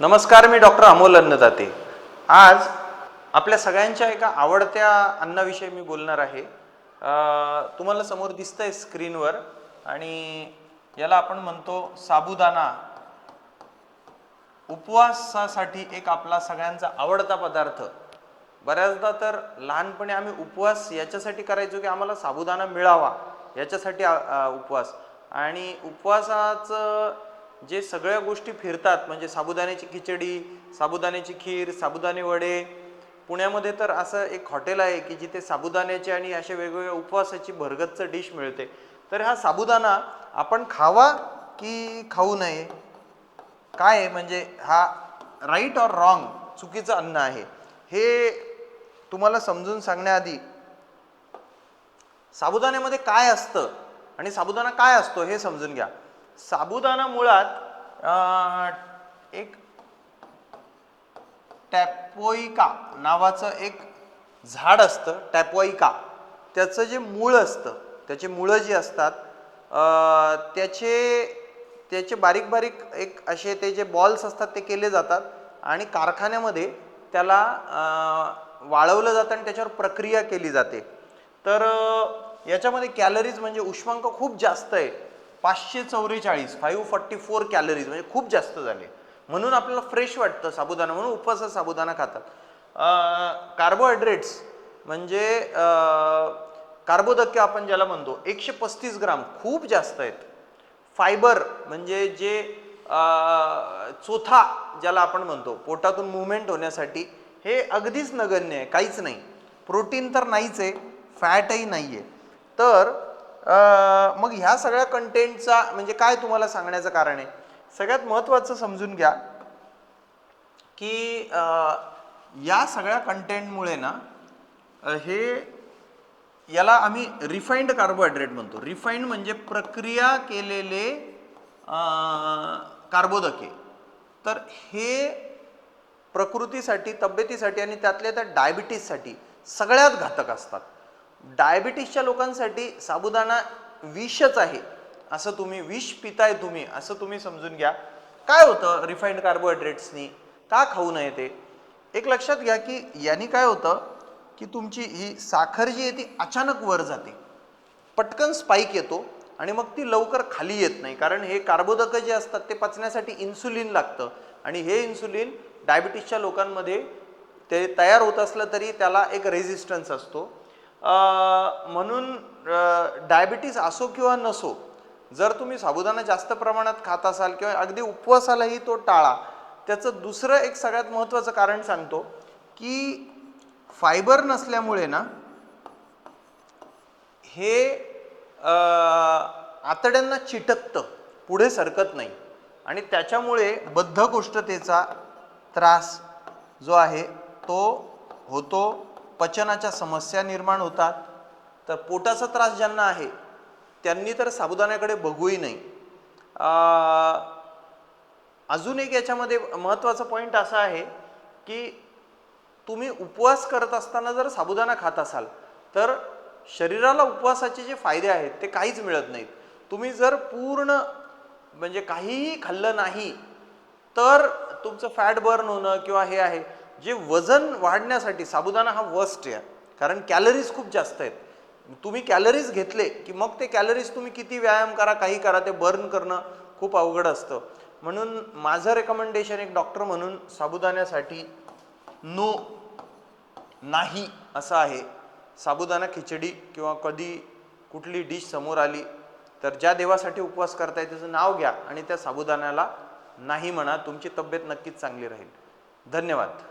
नमस्कार मी डॉक्टर अमोल अन्नदाते. आज आपल्या सगळ्यांच्या एका आवडत्या अन्नाविषयी मी बोलणार आहे. तुम्हाला समोर दिसतंय स्क्रीनवर आणि याला आपण म्हणतो साबुदाणा उपवासासाठी एक आपला सगळ्यांचा आवडता पदार्थ. बऱ्याचदा तर लहानपणी आम्ही उपवास याच्यासाठी करायचो की आम्हाला साबुदाणा मिळावा याच्यासाठी उपवास. आणि उपवासाचं जे सगळ्या गोष्टी फिरतात म्हणजे साबुदाण्याची खिचडी साबुदाण्याची खीर साबुदाणे वडे पुण्यामध्ये तर असं एक हॉटेल आहे की जिथे साबुदाण्याचे आणि अशा वेगवेगळ्या उपवासाची भरगतच डिश मिळते. तर हा साबुदाणा आपण खावा की खाऊ नये? काय आहे? म्हणजे हा राईट ऑर रॉंग चुकीचं अन्न आहे. हे तुम्हाला समजून सांगण्याआधी साबुदाण्यामध्ये काय असतं आणि साबुदाणा काय असतो हे समजून घ्या. साबुदाणा मुळात एक टॅपोइका नावाचं एक झाड असतं टॅपोइका. त्याचं जे मूळ असतं त्याचे मुळं जी असतात त्याचे त्याचे बारीक बारीक एक असे ते जे बॉल्स असतात ते केले जातात आणि कारखान्यामध्ये त्याला वाळवलं जातं आणि त्याच्यावर प्रक्रिया केली जाते. तर याच्यामध्ये कॅलरीज म्हणजे उष्मांक खूप जास्त आहे. पाचशे चौवेचाळीस फाईव्ह फॉर्टी फोर कॅलरीज म्हणजे खूप जास्त झाले. म्हणून आपल्याला फ्रेश वाटतं साबुदाणा म्हणून उपवासात साबुदाणा खातात. कार्बोहायड्रेट्स म्हणजे कार्बोदक्के आपण ज्याला म्हणतो एकशे पस्तीस ग्राम खूप जास्त आहेत. फायबर म्हणजे जे चोथा ज्याला आपण म्हणतो पोटातून मुवमेंट होण्यासाठी हे अगदीच नगण्य आहे काहीच नाही. प्रोटीन तर नाहीच आहे फॅटही नाही आहे तर मग ह्या सगळ्या कंटेंटचा म्हणजे काय तुम्हाला सांगण्याचं कारण आहे? सगळ्यात महत्त्वाचं समजून घ्या की या सगळ्या कंटेंटमुळे ना हे याला आम्ही रिफाईंड कार्बोहायड्रेट म्हणतो. रिफाईंड म्हणजे प्रक्रिया केलेले कार्बोदके. तर हे प्रकृतीसाठी तब्येतीसाठी आणि त्यातल्या त्या डायबिटीससाठी सगळ्यात घातक असतात. डायबिटीसच्या लोकांसाठी साबुदाणा विषच आहे. असं तुम्ही विष पिताय तुम्ही असं तुम्ही समजून घ्या. काय होतं रिफाईंड कार्बोहायड्रेट्सनी का खाऊ नये ते? एक लक्षात घ्या की यांनी काय होतं की तुमची ही साखर जी आहे ती अचानक वर जाते. पटकन स्पाईक येतो आणि मग ती लवकर खाली येत नाही. कारण हे कार्बोदकं जे असतात ते पचण्यासाठी इन्सुलिन लागतं. आणि हे इन्सुलिन डायबिटीसच्या लोकांमध्ये ते तयार होत असलं तरी त्याला एक रेझिस्टन्स असतो. म्हणून डायबिटीस असो किंवा नसो जर तुम्ही साबुदाणा जास्त प्रमाणात खात असाल किंवा अगदी उपवासालाही तो टाळा त्याचं दुसरं एक सगळ्यात महत्त्वाचं कारण सांगतो की फायबर नसल्यामुळे ना हे आतड्यांना चिटकतं पुढे सरकत नाही. आणि त्याच्यामुळे बद्धकोष्ठतेचा त्रास जो आहे तो होतो पचनाच्या समस्या निर्माण होतात तर पोटाचा त्रास ज्यांना आहे त्यांनी तर साबुदाण्याकडे बघूही नाही. अजून एक याच्यामध्ये महत्त्वाचा पॉईंट असा आहे की तुम्ही उपवास करत असताना जर साबुदाणा खात असाल तर शरीराला उपवासाचे जे फायदे आहेत ते काहीच मिळत नाहीत. तुम्ही जर पूर्ण म्हणजे काहीही खाल्लं नाही तर तुमचं फॅट बर्न होणं किंवा हे आहे जे वजन वाढण्यासाठी साबुदाणा हा वर्स्ट आहे. कारण कॅलरीज खूप जास्त आहेत. तुम्ही कॅलरीज घेतले की मग ते कॅलरीज तुम्ही किती व्यायाम करा काही करा ते बर्न करणं खूप अवघड असतं. म्हणून माझं रेकमेंडेशन एक डॉक्टर म्हणून साबुदाण्यासाठी नो नाही असं आहे. साबुदाणा खिचडी किंवा कधी कुठली डिश समोर आली तर ज्या देवासाठी उपवास करताय त्याचं नाव घ्या आणि त्या साबुदाण्याला नाही म्हणा तुमची तब्येत नक्कीच चांगली राहील. धन्यवाद.